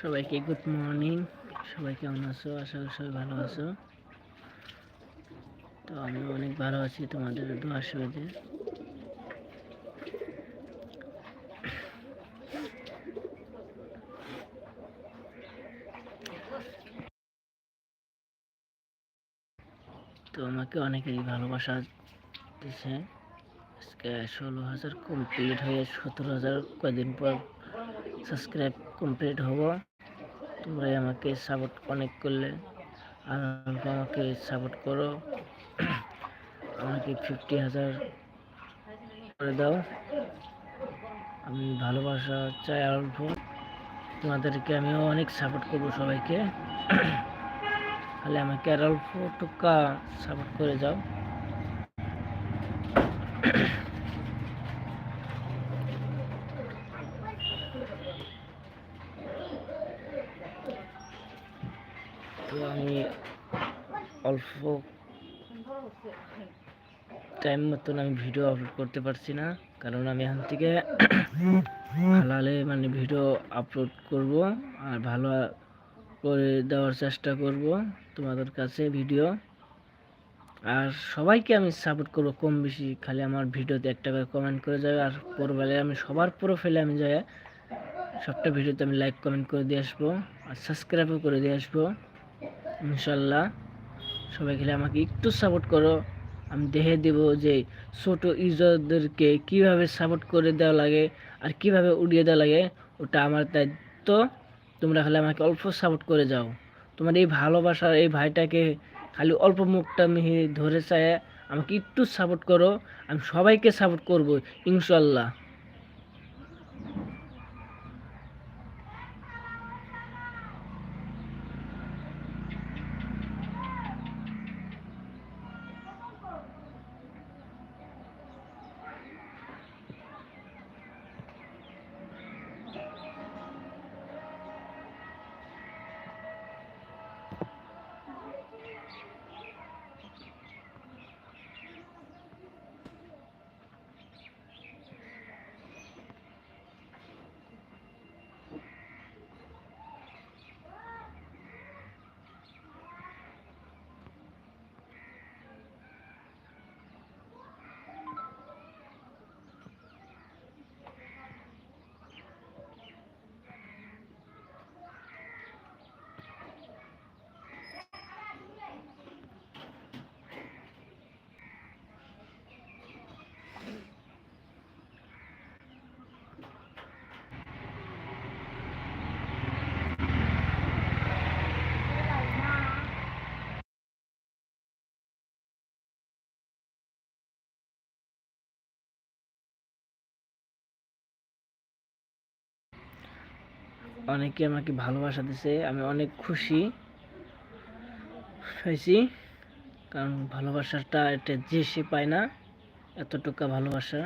সবাইকে good morning সবাই কেমন আছো? আশা করি সবাই ভালো আছো। তো আমি অনেক ভালো আছি তোমাদের দোয়ার সুবিধে তো আমাকে অনেকেই ভালোবাসা দিছে। আজকে ষোলো হাজার কমপ্লিট হয়ে সতেরো হাজার কয়দিন পর সাবস্ক্রাইব কমপ্লিট হব। তোমরাই আমাকে সাপোর্ট অনেক করলে। আর আমাকে সাপোর্ট করো। আমাকে ফিফটি হাজার করে দাও। আমি ভালোবাসা চাই আর অল্প। তোমাদেরকে আমিও অনেক সাপোর্ট করব সবাইকে। তাহলে আমাকে আর অল্প টুকা সাপোর্ট করে যাও তো আমি অল্প টাইম মতন আমি ভিডিও আপলোড করতে পারছি না। কারণ আমি এখান থেকে হালালে মানে ভিডিও আপলোড করব আর ভালো করে দেওয়ার চেষ্টা করব তোমাদের কাছে ভিডিও আর সবাইকে আমি সাপোর্ট করব কম বেশি, খালি আমার ভিডিওতে একটা করে কমেন্ট করে যাবে আর পরবেলে আমি সবার প্রোফাইলে আমি যাই, সবটা ভিডিওতে আমি লাইক কমেন্ট করে দিয়ে আসব আর সাবস্ক্রাইবও করে দিয়ে আসব, ইনশাল্লাহ। সবাই খেলে আমাকে একটু সাপোর্ট করো। আমি দেখে দেব যে ছোট ইউজারদেরকে কীভাবে সাপোর্ট করে দেওয়া লাগে আর কীভাবে উড়িয়ে দেওয়া লাগে, ওটা আমার দায়িত্ব। তোমরা খালি আমাকে অল্প সাপোর্ট করে যাও। তোমার এই ভালোবাসার এই ভাইটাকে খালি অল্প মুখটা মিহি ধরে চায়, আমাকে একটু সাপোর্ট করো। আমি সবাইকে সাপোর্ট করব ইনশাল্লাহ অনেকে আমাকে ভালোবাসা দিছে, আমি অনেক খুশি হয়েছি, কারণ ভালোবাসাটা একটা যে সে পায় না, এতটুকু ভালোবাসা।